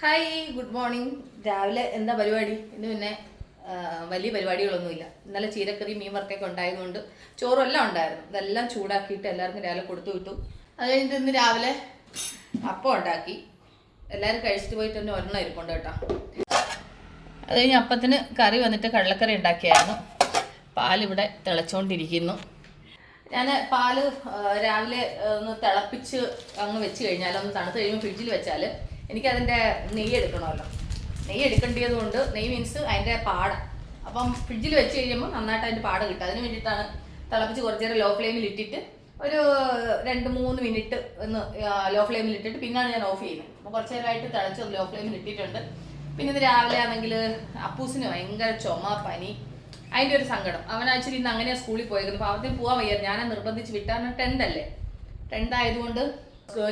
Hi good morning രാവിലെ എന്താ പരിപാടി? ഇന്ന് പിന്നെ വലിയ പരിപാടികളൊന്നുമില്ല. ഇന്നലെ ചീരക്കറി മീൻ വറുത്തൊക്കെ ഉണ്ടായതുകൊണ്ട് ചോറും എല്ലാം ഉണ്ടായിരുന്നു. ഇതെല്ലാം ചൂടാക്കിയിട്ട് എല്ലാവർക്കും രാവിലെ കൊടുത്തു വിട്ടു. അത് കഴിഞ്ഞിട്ട് ഇന്ന് രാവിലെ അപ്പം ഉണ്ടാക്കി. എല്ലാവരും കഴിച്ചിട്ട് പോയിട്ട് തന്നെ ഒരെണ്ണം ഇരിപ്പുണ്ട് കേട്ടോ. അത് കഴിഞ്ഞ് അപ്പത്തിന് കറി വന്നിട്ട് കടലക്കറി ഉണ്ടാക്കിയായിരുന്നു. പാലിവിടെ തിളച്ചുകൊണ്ടിരിക്കുന്നു ഞാൻ പാൽ രാവിലെ ഒന്ന് തിളപ്പിച്ച് അങ്ങ് വെച്ച് കഴിഞ്ഞാൽ ഒന്ന് തണുത്ത് കഴിയുമ്പോൾ ഫ്രിഡ്ജിൽ വെച്ചാൽ എനിക്കതിന്റെ നെയ്യ് എടുക്കണമല്ലോ. നെയ്യ് എടുക്കേണ്ടത് കൊണ്ട് നെയ്യ് മീൻസ് അതിന്റെ പാട. അപ്പം ഫ്രിഡ്ജിൽ വെച്ച് കഴിയുമ്പോൾ നന്നായിട്ട് അതിന്റെ പാട കിട്ടും. അതിന് വേണ്ടിയിട്ടാണ് തിളപ്പിച്ച് കുറച്ച് നേരം ലോ ഫ്ലെയിമിൽ ഇട്ടിട്ട് ഒരു രണ്ട് മൂന്ന് മിനിറ്റ് ഒന്ന് ലോ ഫ്ലെയിമിൽ ഇട്ടിട്ട് പിന്നാണ് ഞാൻ ഓഫ് ചെയ്യുന്നത്. അപ്പോൾ കുറച്ച് നേരമായിട്ട് തിളച്ച് ലോ ഫ്ലെയിമിൽ ഇട്ടിട്ടുണ്ട്. പിന്നെ ഇത് രാവിലെ ആണെങ്കിൽ അപ്പൂസിന് ഭയങ്കര ചുമ പനി അതിന്റെ ഒരു സങ്കടം. അവൻ ആക്ച്വലി ഇന്ന് അങ്ങനെയാണ് സ്കൂളിൽ പോയേക്കുന്നത്. അപ്പോൾ അവത്തിന് പോകാൻ വയ്യ ഞാൻ നിർബന്ധിച്ച് വിട്ടാണ് ടെൻത്ത് അല്ലേ ടെൻത്ത് ആയതുകൊണ്ട്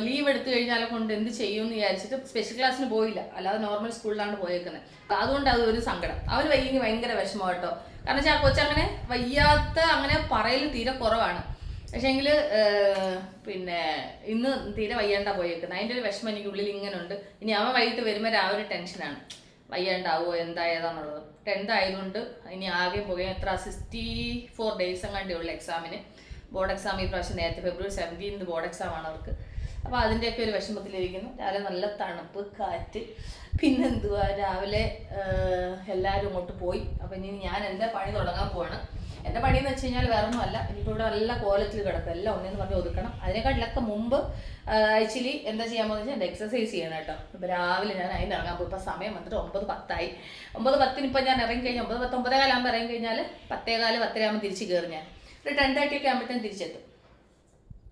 ലീവ് എടുത്തു കഴിഞ്ഞാൽ കൊണ്ട് എന്ത് ചെയ്യും എന്ന് വിചാരിച്ചിട്ട് സ്പെഷ്യൽ ക്ലാസ്സിന് പോയില്ല. അല്ലാതെ നോർമൽ സ്കൂളിലാണ് പോയേക്കുന്നത് അതുകൊണ്ട് അത് ഒരു സങ്കടം. അവന് വയ്യെങ്കിൽ ഭയങ്കര വിഷമം കേട്ടോ. കാരണം വെച്ചാൽ ആ കൊച്ചങ്ങനെ വയ്യാത്ത അങ്ങനെ പറയൽ തീരെ കുറവാണ്. പക്ഷേങ്കിൽ പിന്നെ ഇന്ന് തീരെ വയ്യാണ്ട പോയേക്കുന്നത് അതിന്റെ ഒരു വിഷമം എനിക്ക് ഉള്ളിൽ ഇങ്ങനെ ഉണ്ട് ഇനി അവൻ വൈകിട്ട് വരുമ്പോൾ രാവിലെ ടെൻഷനാണ് വയ്യാണ്ടാവോ എന്താ ടെൻത്ത് ആയതുകൊണ്ട് ഇനി ആകെ പോകാൻ എത്ര? സിക്സ്റ്റി ഫോർ ഡേയ്സ് എങ്ങാണ്ടേ ഉള്ളൂ എക്സാമിന് ബോർഡ് എക്സാം ഈ പ്രാവശ്യം നേരത്തെ ഫെബ്രുവരി സെവന്റീൻത് ബോർഡ് എക്സാം ആണ് അവർക്ക്. അപ്പോൾ അതിന്റെയൊക്കെ ഒരു വിഷമത്തിലിരിക്കുന്നു. രാവിലെ നല്ല തണുപ്പ് കാറ്റ്. പിന്നെന്തുവാ? രാവിലെ എല്ലാവരും ഇങ്ങോട്ട് പോയി. അപ്പോൾ ഇനി ഞാൻ എന്റെ പണി തുടങ്ങാൻ പോവാണ്. എന്റെ പണി എന്ന് വെച്ച് കഴിഞ്ഞാൽ വേറെ ഒന്നുമല്ല ഇനിയിപ്പോൾ ഇവിടെ നല്ല കോലത്തിൽ കിടക്കും. എല്ലാം ഒന്നേന്ന് പറഞ്ഞ് ഒതുക്കണം. അതിനെക്കാട്ടിലൊക്കെ മുമ്പ് ആക്ച്വലി എന്താ ചെയ്യാൻ പോകുന്നത് വെച്ചാൽ എക്സസൈസ് ചെയ്യണം കേട്ടോ. ഇപ്പോൾ രാവിലെ ഞാൻ അതിന് ഇറങ്ങാൻ പോകും ഇപ്പോൾ സമയം വന്നിട്ട് ഒമ്പത് പത്തായി. ഒമ്പത് പത്തിന് ഇപ്പോൾ ഞാൻ ഇറങ്ങി കഴിഞ്ഞാൽ ഒമ്പത് പത്ത് ഒമ്പതേ കാലാകുമ്പോൾ ഇറങ്ങി കഴിഞ്ഞാൽ പത്തേകാൽ പത്തരയാകുമ്പോൾ തിരിച്ച് കയറി ഞാൻ. ഒരു ടെൻ തേർട്ടി ഒക്കെ ആകുമ്പോഴത്തേക്കും തിരിച്ചെത്തും.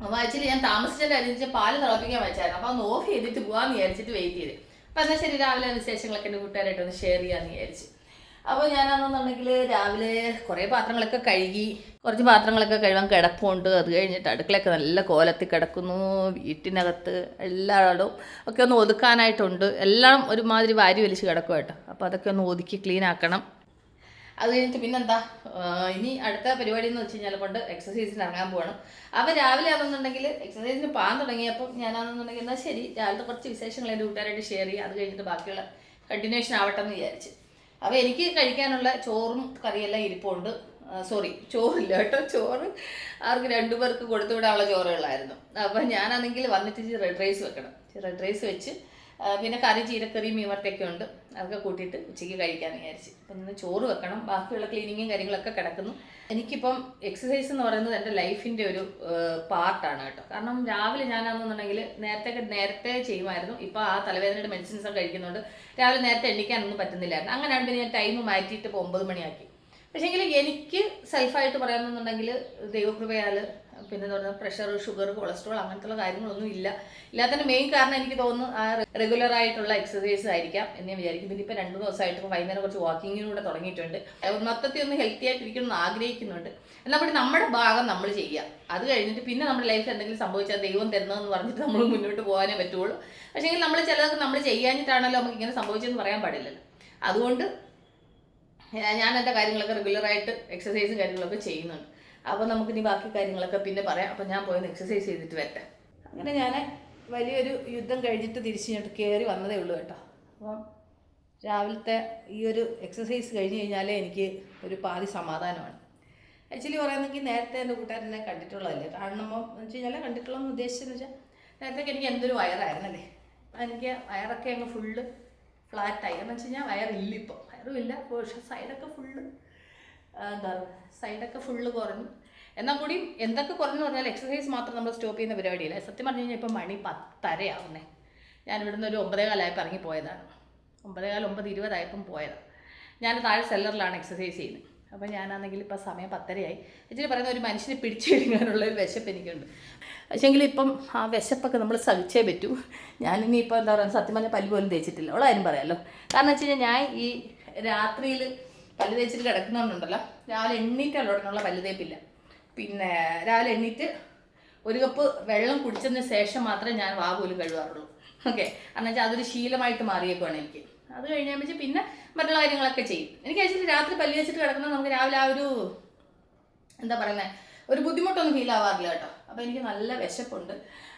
അപ്പോൾ ആക്ച്വലി ഞാൻ താമസിച്ചിട്ട് അനുസരിച്ച് പാൽ തിളപ്പിക്കാൻ വെച്ചായിരുന്നു. അപ്പോൾ ഒന്ന് ഓഫ് ചെയ്തിട്ട് പോകാമെന്ന് വിചാരിച്ചിട്ട് വെയിറ്റ് ചെയ്ത്. അപ്പോൾ എന്നാൽ ശരി രാവിലെ വിശേഷങ്ങളൊക്കെ എന്റെ കൂട്ടുകാരായിട്ട് ഒന്ന് ഷെയർ ചെയ്യാമെന്ന് വിചാരിച്ചു. അപ്പോൾ ഞാനാണെന്നുണ്ടെങ്കിൽ രാവിലെ കുറേ പാത്രങ്ങളൊക്കെ കഴുകി കുറച്ച് പാത്രങ്ങളൊക്കെ കഴുകാൻ കിടപ്പുണ്ട്. അത് കഴിഞ്ഞിട്ട് അടുക്കളയൊക്കെ നല്ല കോലത്തിൽ കിടക്കുന്നു. വീട്ടിനകത്ത് എല്ലായിടവും ഒക്കെ ഒന്ന് ഒതുക്കാനായിട്ടുണ്ട്. എല്ലാം ഒരുമാതിരി വാരി വലിച്ച് കിടക്കും കേട്ടോ. അപ്പോൾ അതൊക്കെ ഒന്ന് ഒതുക്കി ക്ലീൻ ആക്കണം. അത് കഴിഞ്ഞിട്ട് പിന്നെന്താ ഇനി അടുത്ത പരിപാടി എന്ന് വെച്ച് കഴിഞ്ഞാൽ കൊണ്ട് എക്സസൈസിന് ഇറങ്ങാൻ പോകണം അപ്പം രാവിലെ ആണെന്നുണ്ടെങ്കിൽ എക്സസൈസിന് പാൻ തുടങ്ങിയപ്പോൾ ഞാനാണെന്നുണ്ടെങ്കിൽ എന്നാൽ ശരി രാവിലത്തെ കുറച്ച് വിശേഷങ്ങൾ എന്റെ കൂട്ടുകാരായിട്ട് ഷെയർ ചെയ്യുക അത് കഴിഞ്ഞിട്ട് ബാക്കിയുള്ള കണ്ടിന്യൂഷൻ ആവട്ടെ എന്ന് വിചാരിച്ച്. അപ്പോൾ എനിക്ക് കഴിക്കാനുള്ള ചോറും കറിയെല്ലാം ഇരിപ്പുണ്ട്. സോറി ചോറില്ല കേട്ടോ. ചോറ് ആർക്ക് രണ്ടു പേർക്ക് കൊടുത്തു വിടാനുള്ള ചോറുകളായിരുന്നു. അപ്പം ഞാനാണെങ്കിൽ വന്നിട്ട് റെഡ് റൈസ് വെക്കണം. റെഡ് റൈസ് വെച്ച് പിന്നെ കറി ചീരക്കറി മീൻവർത്തൊക്കെ ഉണ്ട്. അതൊക്കെ കൂട്ടിയിട്ട് ഉച്ചയ്ക്ക് കഴിക്കാമെന്ന് വിചാരിച്ച്. അപ്പം ഇന്ന് ചോറ് വെക്കണം. ബാക്കിയുള്ള ക്ലീനിങ്ങും കാര്യങ്ങളൊക്കെ കിടക്കുന്നു. എനിക്കിപ്പം എക്സസൈസ് എന്ന് പറയുന്നത് എന്റെ ലൈഫിന്റെ ഒരു പാർട്ടാണ് കേട്ടോ. കാരണം രാവിലെ ഞാനാണെന്നുണ്ടെങ്കിൽ നേരത്തെ നേരത്തെ ചെയ്യുമായിരുന്നു. ഇപ്പോൾ ആ തലവേദനയുടെ മെഡിസിൻസ് ഒക്കെ കഴിക്കുന്നുണ്ട് രാവിലെ നേരത്തെ എണ്ണിക്കാനൊന്നും പറ്റുന്നില്ലായിരുന്നു. അങ്ങനെയാണ് പിന്നെ ഞാൻ ടൈം മാറ്റിയിട്ട് ഇപ്പോൾ ഒമ്പത് മണിയാക്കി. പക്ഷേങ്കിൽ എനിക്ക് സെൽഫായിട്ട് പറയാമെന്നുണ്ടെങ്കിൽ ദൈവകൃപയാൽ പിന്നെ തുടർന്ന് പ്രഷർ ഷുഗർ കൊളസ്ട്രോൾ അങ്ങനത്തുള്ള കാര്യങ്ങളൊന്നും ഇല്ല. ഇല്ലാത്തതിന്റെ മെയിൻ കാരണം എനിക്ക് തോന്നുന്നു ആ റെഗുലർ ആയിട്ടുള്ള എക്സസൈസ് ആയിരിക്കാം എന്ന് ഞാൻ വിചാരിക്കും പിന്നെ ഇപ്പം രണ്ട് ദിവസമായിട്ട് ഇപ്പോൾ വൈകുന്നേരം കുറച്ച് വാക്കിങ്ങിലൂടെ തുടങ്ങിയിട്ടുണ്ട്. മൊത്തത്തിൽ ഒന്ന് ഹെൽത്തി ആയിട്ടിരിക്കണം എന്ന് ആഗ്രഹിക്കുന്നുണ്ട്. എന്നാൽ പിന്നെ നമ്മുടെ ഭാഗം നമ്മൾ ചെയ്യുക. അത് കഴിഞ്ഞിട്ട് പിന്നെ നമ്മുടെ ലൈഫിൽ എന്തെങ്കിലും സംഭവിച്ചാൽ ദൈവം തരുന്നതെന്ന് പറഞ്ഞിട്ട് നമ്മൾ മുന്നോട്ട് പോകാനേ പറ്റുള്ളൂ. പക്ഷേ നമ്മൾ ചിലതൊക്കെ നമ്മൾ ചെയ്യാഞ്ഞിട്ടാണല്ലോ നമുക്ക് ഇങ്ങനെ സംഭവിച്ചതെന്ന് പറയാൻ പാടില്ലല്ലോ. അതുകൊണ്ട് ഞാൻ എന്റെ കാര്യങ്ങളൊക്കെ റെഗുലറായിട്ട് എക്സസൈസും കാര്യങ്ങളൊക്കെ ചെയ്യുന്നുണ്ട്. അപ്പോൾ നമുക്ക് ഇനി ബാക്കി കാര്യങ്ങളൊക്കെ പിന്നെ പറയാം. അപ്പോൾ ഞാൻ പോയി എക്സസൈസ് ചെയ്തിട്ട് വരട്ടെ. അങ്ങനെ ഞാൻ വലിയൊരു യുദ്ധം കഴിഞ്ഞിട്ട് തിരിച്ച് കയറി വന്നതേ ഉള്ളൂ കേട്ടോ. അപ്പം രാവിലത്തെ ഈ ഒരു എക്സസൈസ് കഴിഞ്ഞ് കഴിഞ്ഞാലേ എനിക്ക് ഒരു പാതി സമാധാനമാണ്. ആക്ച്വലി പറയുന്നെങ്കിൽ നേരത്തെ എന്റെ കൂട്ടുകാരനെ കണ്ടിട്ടുള്ളതല്ലേ? കാണുമ്പോൾ എന്ന് വെച്ച് കഴിഞ്ഞാൽ കണ്ടിട്ടുള്ളതെന്ന് ഉദ്ദേശിച്ചെന്ന് വെച്ചാൽ നേരത്തെ എനിക്ക് എന്തൊരു വയറായിരുന്നല്ലേ? എനിക്ക് വയറൊക്കെ അങ്ങ് ഫുള്ള് ഫ്ലാറ്റായി എന്ന് വെച്ച് കഴിഞ്ഞാൽ വയറില്ല ഇപ്പോൾ വയറും ഇല്ല. പക്ഷേ സൈഡൊക്കെ ഫുള്ള് എന്താ സൈഡൊക്കെ ഫുള്ള് കുറഞ്ഞു. എന്നാൽ കൂടി എന്തൊക്കെ കുറഞ്ഞു പറഞ്ഞാൽ എക്സസൈസ് മാത്രം നമ്മൾ സ്റ്റോപ്പ് ചെയ്യുന്ന പരിപാടിയില്ല. സത്യം പറഞ്ഞു കഴിഞ്ഞാൽ ഇപ്പം മണി പത്തരയാവുന്നേ. ഞാൻ ഇവിടുന്ന് ഒരു ഒമ്പതേ കാലമായപ്പോൾ ഇറങ്ങി പോയതാണ്. ഒമ്പതേ കാലം ഒമ്പത് ഇരുപതായപ്പം പോയതാണ് ഞാൻ താഴെ സെല്ലറിലാണ് എക്സസൈസ് ചെയ്യുന്നത്. അപ്പോൾ ഞാനാണെങ്കിൽ ഇപ്പോൾ സമയം പത്തരയായി. ഇച്ചിരി പറയുന്ന ഒരു മനുഷ്യനെ പിടിച്ചു പിടിച്ചെടുക്കാനുള്ള ഒരു വിശപ്പ് എനിക്കുണ്ട്. പക്ഷേങ്കിൽ ഇപ്പം ആ വിശപ്പൊക്കെ നമ്മൾ സഹിച്ചേ പറ്റൂ. ഞാനിനി ഇപ്പോൾ എന്താ പറയുക സത്യം പറഞ്ഞാൽ പല്ല് പോലും തേച്ചിട്ടില്ല. ഉള്ളതാരും പറയാമല്ലോ കാരണം വെച്ച് കഴിഞ്ഞാൽ ഞാൻ ഈ രാത്രിയിൽ പല്ല് തേച്ചിട്ട് കിടക്കുന്നതുകൊണ്ടുണ്ടല്ലോ രാവിലെ എണ്ണീറ്റ് ഉടനുള്ള പല്ല് തേപ്പില്ല. പിന്നെ രാവിലെ എണ്ണീറ്റ് ഒരു കപ്പ് വെള്ളം കുടിച്ചതിന് ശേഷം മാത്രമേ ഞാൻ വാ പോലും കഴുകാറുള്ളൂ. ഓക്കെ കാരണം വെച്ചാൽ അതൊരു ശീലമായിട്ട് മാറിയേക്കുവാണ് എനിക്ക്. അത് കഴിഞ്ഞാൽ പിന്നെ മറ്റുള്ള കാര്യങ്ങളൊക്കെ ചെയ്യും. എനിക്ക് വെച്ചിട്ട് രാത്രി പല്ല് വെച്ചിട്ട് കിടക്കുന്ന നമുക്ക് രാവിലെ ആ ഒരു എന്താ പറയുന്നത് ഒരു ബുദ്ധിമുട്ടൊന്നും ഫീൽ ആവാറില്ല കേട്ടോ. അപ്പോൾ എനിക്ക് നല്ല വിശപ്പുണ്ട്.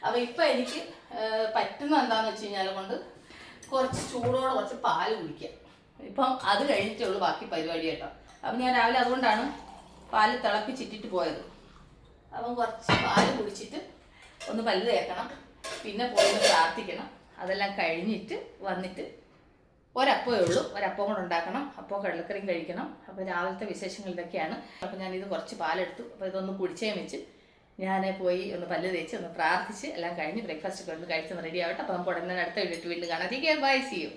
അപ്പോൾ ഇപ്പം എനിക്ക് പറ്റുന്ന എന്താണെന്ന് വെച്ച് കഴിഞ്ഞാൽ കൊണ്ട് കുറച്ച് ചൂടോടെ കുറച്ച് പാൽ കുടിക്കുക. ഇപ്പം അത് കഴിഞ്ഞിട്ടേ ഉള്ളൂ ബാക്കി പരിപാടി കേട്ടോ. അപ്പം ഞാൻ രാവിലെ അതുകൊണ്ടാണ് പാൽ തിളപ്പിച്ചിട്ടിട്ട് പോയത്. അപ്പം കുറച്ച് പാൽ കുടിച്ചിട്ട് ഒന്ന് പല്ല് തേക്കണം പിന്നെ പോയി ഒന്ന് പ്രാർത്ഥിക്കണം. അതെല്ലാം കഴിഞ്ഞിട്ട് വന്നിട്ട് ഒരപ്പമേ ഉള്ളൂ. ഒരപ്പം കൂടെ ഉണ്ടാക്കണം. അപ്പോൾ കടലക്കറിയും കഴിക്കണം. അപ്പോൾ രാവിലത്തെ വിശേഷങ്ങൾ ഇതൊക്കെയാണ്. അപ്പോൾ ഞാനിത് കുറച്ച് പാലെടുത്തു. അപ്പോൾ ഇതൊന്ന് കുടിച്ചേ വെച്ച് ഞാൻ പോയി ഒന്ന് പല്ല് തേച്ച് ഒന്ന് പ്രാർത്ഥിച്ച് എല്ലാം കഴിഞ്ഞ് ബ്രേക്ക്ഫാസ്റ്റ് ഒക്കെ ഒന്ന് കഴിച്ചൊന്ന് റെഡി ആവട്ടെ. അപ്പോൾ നമുക്ക് ഉടനെ അടുത്ത വീട്ടിൽ വീണ്ടും കാണാം. By C U